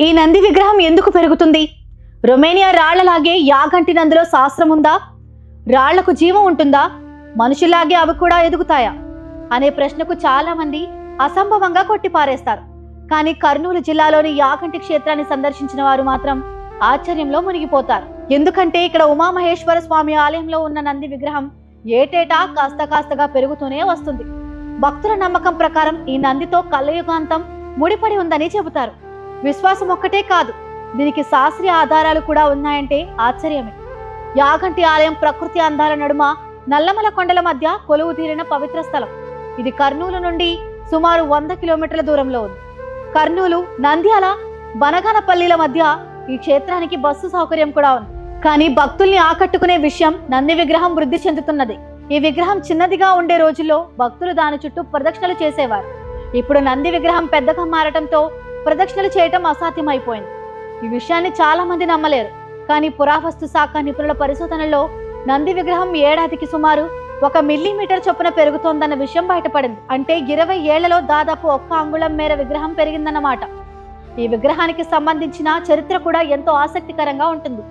ఈ నంది విగ్రహం ఎందుకు పెరుగుతుంది? రొమేనియా రాళ్ళలాగే యాగంటి నందిలో శాస్త్రం ఉందా? రాళ్ళకు జీవం ఉంటుందా? మనుషులాగే అవి కూడా ఎదుగుతాయా? అనే ప్రశ్నకు చాలా మంది అసంభవంగా కొట్టిపారేస్తారు. కానీ కర్నూలు జిల్లాలోని యాగంటి క్షేత్రాన్ని సందర్శించిన వారు మాత్రం ఆశ్చర్యంలో మునిగిపోతారు. ఎందుకంటే ఇక్కడ ఉమామహేశ్వర స్వామి ఆలయంలో ఉన్న నంది విగ్రహం ఏటేటా కాస్త కాస్తగా పెరుగుతూనే వస్తుంది. భక్తుల నమ్మకం ప్రకారం ఈ నందితో కలయుగాంతం ముడిపడి ఉందని చెబుతారు. విశ్వాసం ఒక్కటే కాదు దీనికి శాస్త్రీయ ఆధారాలు కూడా ఉన్నాయంటే ఆశ్చర్యమే. యాగంటి ఆలయం ప్రకృతి అందాల నడుమ నల్లమల కొండల మధ్య కొలువు తీరిన పవిత్ర స్థలం. ఇది కర్నూలు నుండి సుమారు వంద కిలోమీటర్ల దూరంలో ఉంది. కర్నూలు నంద్యాల బనగానపల్లిల మధ్య ఈ క్షేత్రానికి బస్సు సౌకర్యం కూడా ఉంది. కానీ భక్తుల్ని ఆకట్టుకునే విషయం నంది విగ్రహం వృద్ధి చెందుతున్నది. ఈ విగ్రహం చిన్నదిగా ఉండే రోజుల్లో భక్తులు దాని చుట్టూ ప్రదక్షిణలు చేసేవారు. ఇప్పుడు నంది విగ్రహం పెద్దగా మారటంతో ప్రదక్షిణలు చేయటం అసాధ్యమైపోయింది. ఈ విషయాన్ని చాలా మంది నమ్మలేరు. కానీ పురావస్తు శాఖ నిపుణుల పరిశోధనలో నంది విగ్రహం ఏడాదికి సుమారు ఒక మిల్లీమీటర్ చొప్పున పెరుగుతోందన్న విషయం బయటపడింది. అంటే ఇరవై ఏళ్ళలో దాదాపు ఒక్క అంగుళం మేర విగ్రహం పెరిగిందన్నమాట. ఈ విగ్రహానికి సంబంధించిన చరిత్ర కూడా ఎంతో ఆసక్తికరంగా ఉంటుంది.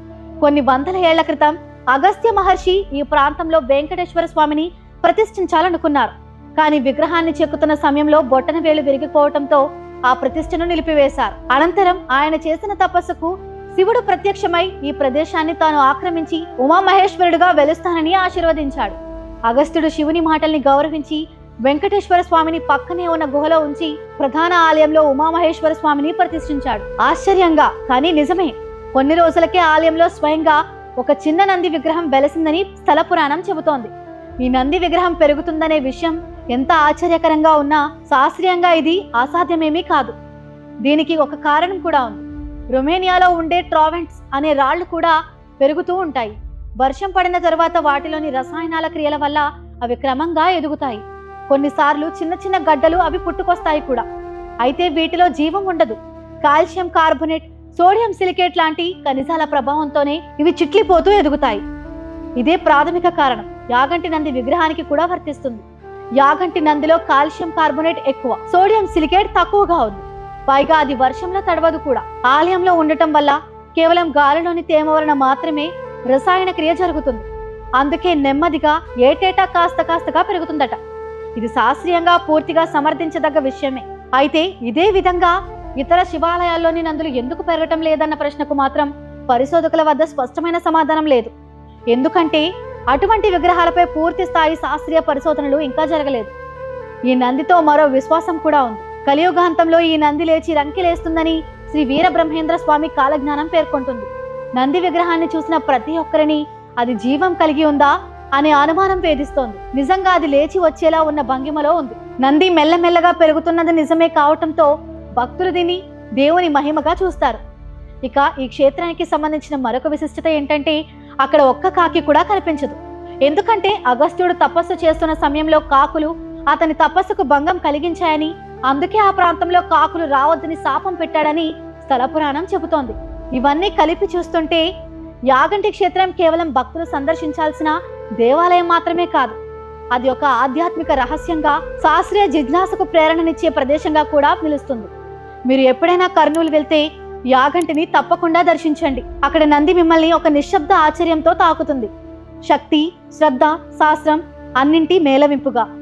కొన్ని వందల ఏళ్ళ క్రితం అగస్త్య మహర్షి ఈ ప్రాంతంలో వెంకటేశ్వర స్వామిని ప్రతిష్ఠించాలనుకున్నారు. కానీ విగ్రహాన్ని చెక్కుతున్న సమయంలో బొట్టన వేలు విరిగిపోవటంతో ఆ ప్రతిష్టను నిలిపివేశారు. అనంతరం ఆయన చేసిన తపస్సుకు శివుడు ప్రత్యక్షమై ఈ ప్రదేశాన్ని తాను ఆక్రమించి ఉమామహేశ్వరుడుగా వెలుస్తానని ఆశీర్వదించాడు. అగస్త్యుడు శివుని మాటల్ని గౌరవించి వెంకటేశ్వర స్వామిని పక్కనే ఉన్న గుహలో ఉంచి ప్రధాన ఆలయంలో ఉమామహేశ్వర స్వామిని ప్రతిష్ఠించాడు. ఆశ్చర్యంగా కానీ నిజమే. కొన్ని రోజులకే ఆలయంలో స్వయంగా ఒక చిన్న నంది విగ్రహం వెలసిందని స్థల పురాణం చెబుతోంది. ఈ నంది విగ్రహం పెరుగుతుందనే విషయం ఎంత ఆశ్చర్యకరంగా ఉన్నా శాస్త్రీయంగా ఇది అసాధ్యమేమీ కాదు. దీనికి ఒక కారణం కూడా ఉంది. రొమేనియాలో ఉండే ట్రావెంట్స్ అనే రాళ్ళు కూడా పెరుగుతూ ఉంటాయి. వర్షం పడిన తర్వాత వాటిలోని రసాయనాల క్రియల వల్ల అవి క్రమంగా ఎదుగుతాయి. కొన్నిసార్లు చిన్న చిన్న గడ్డలు అవి పుట్టుకొస్తాయి కూడా. అయితే వీటిలో జీవం ఉండదు. కాల్షియం కార్బొనేట్ సోడియం సిలికేట్ లాంటి ఖనిజాల ప్రభావంతోనే ఇవి చిట్లిపోతూ ఎదుగుతాయి. ఇదే ప్రాథమిక కారణం. యాగంటి నంది విగ్రహానికి కూడా వర్తిస్తుంది. యాగంటి నందిలో కాల్షియం కార్బోనేట్ ఎక్కువ. సోడియం సిలికేట్ తక్కువగా ఉంది. పైగా అది వర్షంలో తడవదు కూడా. ఆలయంలో ఉండటం వల్ల కేవలం గాలిలోని తేమ వలన మాత్రమే రసాయన క్రియ జరుగుతుంది. అందుకే నెమ్మదిగా ఏటేటా కాస్త కాస్తగా పెరుగుతుందట. ఇది శాస్త్రీయంగా పూర్తిగా సమర్థించదగ్గ విషయమే. అయితే ఇదే విధంగా ఇతర శివాలయాల్లోని నందులు ఎందుకు పెరగటం లేదన్న ప్రశ్నకు మాత్రం పరిశోధకుల వద్ద స్పష్టమైన సమాధానం లేదు. ఎందుకంటే అటువంటి విగ్రహాలపై పూర్తి స్థాయి శాస్త్రీయ పరిశోధనలు ఇంకా జరగలేదు. ఈ నందితో మరో విశ్వాసం కూడా ఉంది. కలియుగాంతంలో ఈ నంది లేచి రంకిలేస్తుందని శ్రీ వీరబ్రహ్మేంద్ర స్వామి కాలజ్ఞానం పేర్కొంటుంది. నంది విగ్రహాన్ని చూసిన ప్రతి ఒక్కరిని అది జీవం కలిగి ఉందా అనే అనుమానం వేధిస్తోంది. నిజంగా అది లేచి వచ్చేలా ఉన్న భంగిమలో ఉంది. నంది మెల్లమెల్లగా పెరుగుతున్నది నిజమే కావటంతో భక్తులు దీన్ని దేవుని మహిమగా చూస్తారు. ఇక ఈ క్షేత్రానికి సంబంధించిన మరొక విశిష్టత ఏంటంటే అక్కడ ఒక్క కాకి కూడా కనిపించదు. ఎందుకంటే అగస్త్యుడు తపస్సు చేస్తున్న సమయంలో కాకులు అతని తపస్సుకు భంగం కలిగించాయని అందుకే ఆ ప్రాంతంలో కాకులు రావద్దని శాపం పెట్టాడని స్థల పురాణం చెబుతోంది. ఇవన్నీ కలిపి చూస్తుంటే యాగంటి క్షేత్రం కేవలం భక్తులు సందర్శించాల్సిన దేవాలయం మాత్రమే కాదు అది ఒక ఆధ్యాత్మిక రహస్యంగా శాస్త్రీయ జిజ్ఞాసకు ప్రేరణనిచ్చే ప్రదేశంగా కూడా పిలుస్తుంది మీరు ఎప్పుడైనా కర్నూలు వెళ్తే యాగంటిని తప్పకుండా దర్శించండి. అక్కడ నంది మిమ్మల్ని ఒక నిశ్శబ్ద ఆశ్చర్యంతో తాకుతుంది. శక్తి శ్రద్ధ శాస్త్రం అన్నింటి మేళవింపుగా.